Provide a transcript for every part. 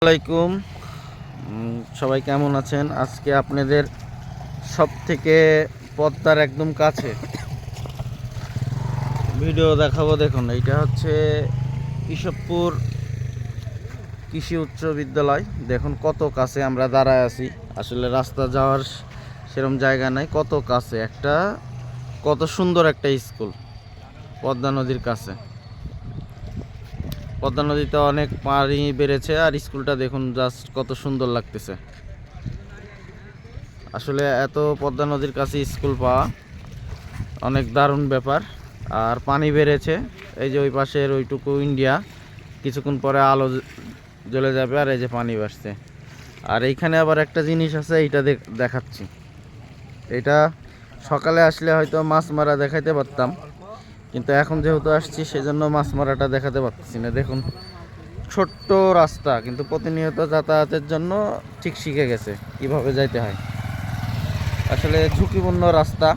আসসালামাইকুম উম, সবাই কেমন আছেন? আজকে আপনাদের সব থেকে পদ্মার একদম কাছে ভিডিও দেখাবো। দেখুন এইটা হচ্ছে কৃষকপুর কৃষি উচ্চ বিদ্যালয়। দেখুন কত কাছে আমরা দাঁড়ায় আছি। আসলে রাস্তা যাওয়ার সেরকম জায়গা নাই। কত কাছে? একটা কত সুন্দর একটা স্কুল পদ্মা নদীর কাছে। পদ্মা নদীতে অনেক পানি বেড়েছে আর স্কুলটা দেখুন জাস্ট কত সুন্দর লাগতেছে। আসলে এত পদ্মা নদীর কাছে স্কুল পাওয়া অনেক দারুণ ব্যাপার। আর পানি বেড়েছে, এই যে ওই পাশের ওইটুকু ইন্ডিয়া কিছুক্ষণ পরে আলো জ্বলে যাবে আর এই যে পানি বাসছে আর এইখানে আবার একটা জিনিস আছে, এইটা দেখ- দেখাচ্ছি। এটা সকালে আসলে হয়তো মাছ মারা দেখাইতে পারতাম। কিন্তু এখন যেহেতু আসছি, সেজন্য মাছ মারাটা দেখাতে পারতেছি না। দেখুন, ছোট্ট রাস্তা, কিন্তু প্রতিনিয়ত যাতায়াতের জন্য ঠিক শিখে গেছে কীভাবে যাইতে হয়। আসলে ঝুঁকিপূর্ণ রাস্তা,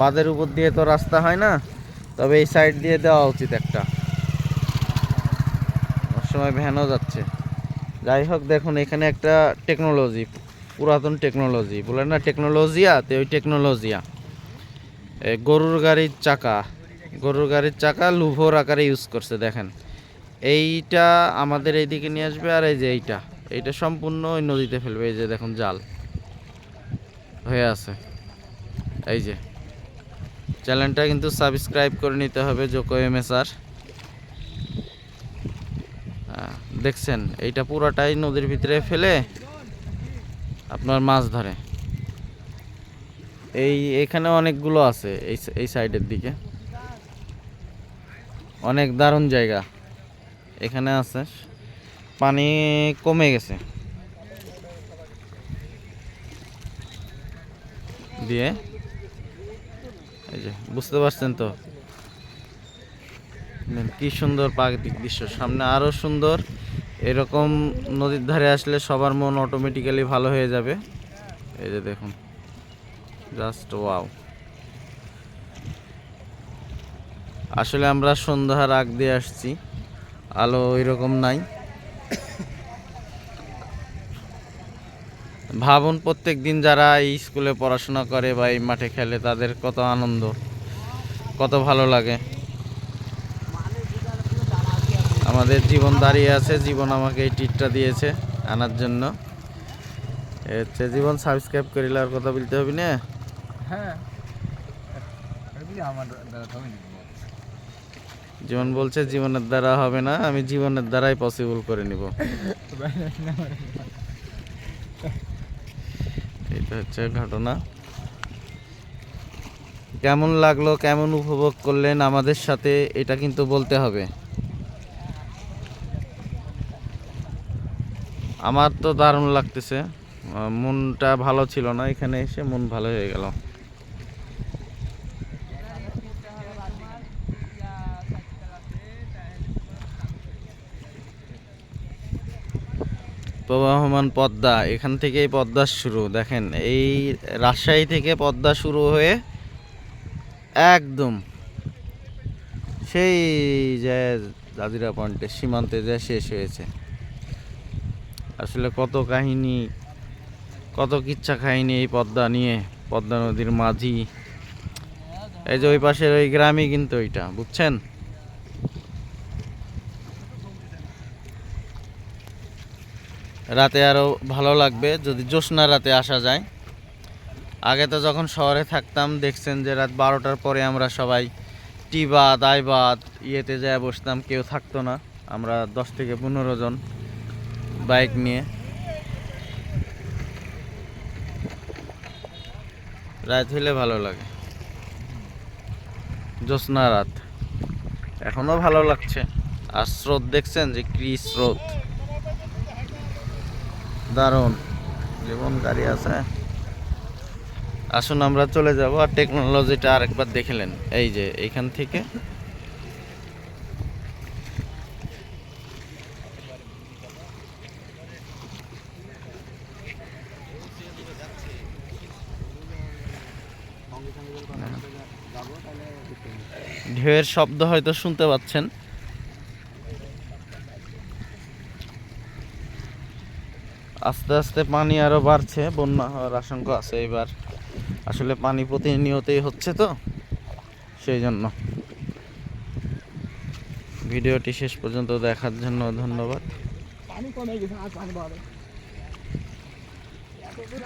বাঁধের উপর দিয়ে তো রাস্তা হয় না, তবে এই সাইড দিয়ে দেওয়া উচিত একটা। সময় ভ্যানও যাচ্ছে। যাই হোক, দেখুন, এখানে একটা টেকনোলজি, পুরাতন টেকনোলজি। বলে না টেকনোলজিয়া তো ওই টেকনোলজিয়া। গরুর গাড়ির চাকা। গরুর গাড়ির চাকা লুভোর আকারে ইউজ করছে, দেখেন। এইটা আমাদের এইদিকে নিয়ে আসবে আর এই যে এইটা। এইটা সম্পূর্ণ ওই নদীতে ফেলবে, এই যে দেখুন জাল হয়ে আছে। এই যে। চ্যানেলটা কিন্তু সাবস্ক্রাইব করে নিতে হবে জোকো এম এস আর দেখছেন, এইটা পুরাটাই নদীর ভিতরে ফেলে আপনার মাছ ধরে। এই এখানে অনেকগুলো আছে, এই এই সাইডের দিকে। অনেক দারুণ জায়গা। এখানে আছে। পানি কমে গেছে। দিয়ে, এই যে, বুঝতে পারছেন তো? কি সুন্দর প্রাকৃতিক দৃশ্য। সামনে আরও সুন্দর। এরকম নদীর ধারে আসলে সবার মন অটোমেটিক্যালি ভালো হয়ে যাবে। এই যে দেখুন। জাস্ট ওয়াও আসলে আমরা সন্ধ্যার আগ দিয়ে আসছি। আলো এরকম নাই। ভাবুন প্রত্যেক দিন যারা এই স্কুলে পড়াশোনা করে বা এই মাঠে খেলে, তাদের কত আনন্দ, কত ভালো লাগে। আমাদের জীবন দাঁড়িয়ে আছে, জীবন আমাকে এই টিটটা দিয়েছে আনার জন্য। হচ্ছে জীবন সাবস্ক্রাইব করিলে আর কথা বলতে হবে না? হ্যাঁ। আমার জীবন বলছে জীবনের দ্বারা হবে না, আমি জীবনের দ্বারাই পসিবল করে নিব। এটা হচ্ছে ঘটনা। কেমন লাগল, কেমন উপভোগ করলেন আমাদের সাথে, এটা কিন্তু বলতে হবে। আমার তো দারুণ লাগতেছে। মনটা ভালো ছিল না, এখানে এসে মন ভালো হয়ে গেল। প্রবাহমান পদ্মা, এখান থেকেই পদ্মা শুরু। দেখেন, এই রাজশাহী থেকে পদ্মা শুরু হয়ে একদম সেই যে জাজিরা পয়েন্টের সীমান্তে যে শেষ হয়েছে। আসলে কত কাহিনী, কত কিচ্ছা কাহিনী এই পদ্মা নিয়ে, পদ্মা নদীর মাঝি। এই যে ওই পাশের ওই গ্রামই কিন্তু ওইটা, বুঝছেন? রাতে আরও ভালো লাগবে, যদি জ্যোৎস্না রাতে আসা যায়। আগে তো যখন শহরে থাকতাম, দেখছেন যে রাত বারোটার পরে আমরা সবাই টি টিবাদ আইবাদ ইয়েতে যায় বসতাম, কেউ থাকতো না। আমরা দশ থেকে পনেরো জন বাইক নিয়ে। রাত হইলে ভালো লাগে। জ্যোৎস্না রাত। এখনও ভালো লাগছে। আর স্রোত দেখছেন যে কি স্রোত। দারুণ। জীবন গাড়ি আছে। আসুন আমরা চলে যাব আর টেকনোলজিটা আরেকবার দেখলেন। এই যে এইখান থেকে। ঢেউয়ের শব্দ হয়তো শুনতে পাচ্ছেন। আস্তে আস্তে পানি আরও বাড়ছে, বন্যা হওয়ার আশঙ্কা আছে এবার। আসলে পানি প্রতিনিয়তই হচ্ছে তো, সেই জন্য। ভিডিওটি শেষ পর্যন্ত দেখার জন্য ধন্যবাদ কমে গেছে আর পানি বাড়ে এই যে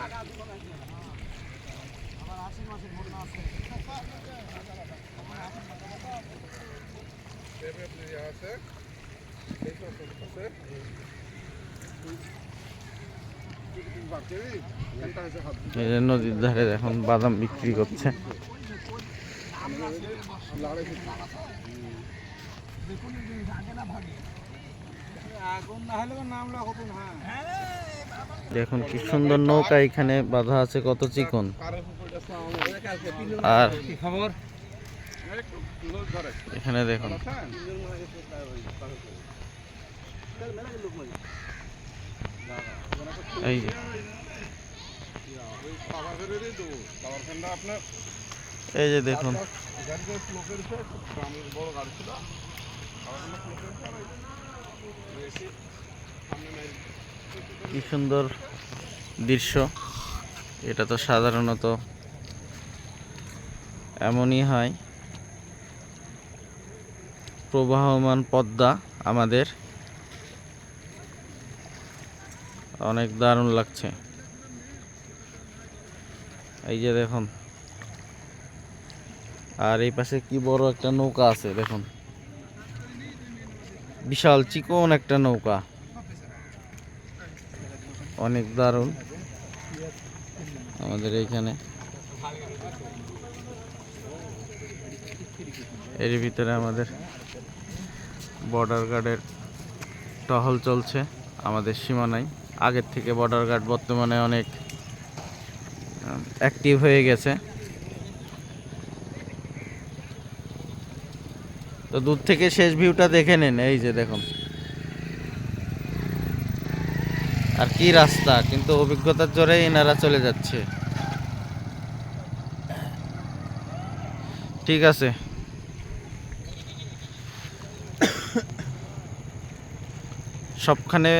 নদীর ধারে এখন বাদাম বিক্রি করছে। দেখুন কি সুন্দর নৌকা এখানে বাঁধা আছে, কত চিকন। আর এখানে দেখুন। এই যে। এই যে দেখুন। কি সুন্দর দৃশ্য। এটা তো সাধারণত এমনই হয়। প্রবাহমান পদ্মা আমাদের অনেক দারুণ লাগছে। এই যে দেখুন। আর এই পাশে কি বড় একটা নৌকা আছে, দেখুন। বিশাল চিকন একটা নৌকা। অনেক দারুণ। আমাদের এইখানে। এর ভিতরে আমাদের বর্ডার গার্ডের টহল চলছে। আমাদের সীমানায়। আগের থেকে বর্ডার গার্ড বর্তমানে অনেক অ্যাক্টিভ হয়ে গেছে। তো দূর থেকে শেষ ভিউটা দেখে নেন, এই যে দেখুন। আর কি রাস্তা, কিন্তু অভিজ্ঞতার জোরে এনারা চলে যাচ্ছে। ঠিক আছে। সবখানে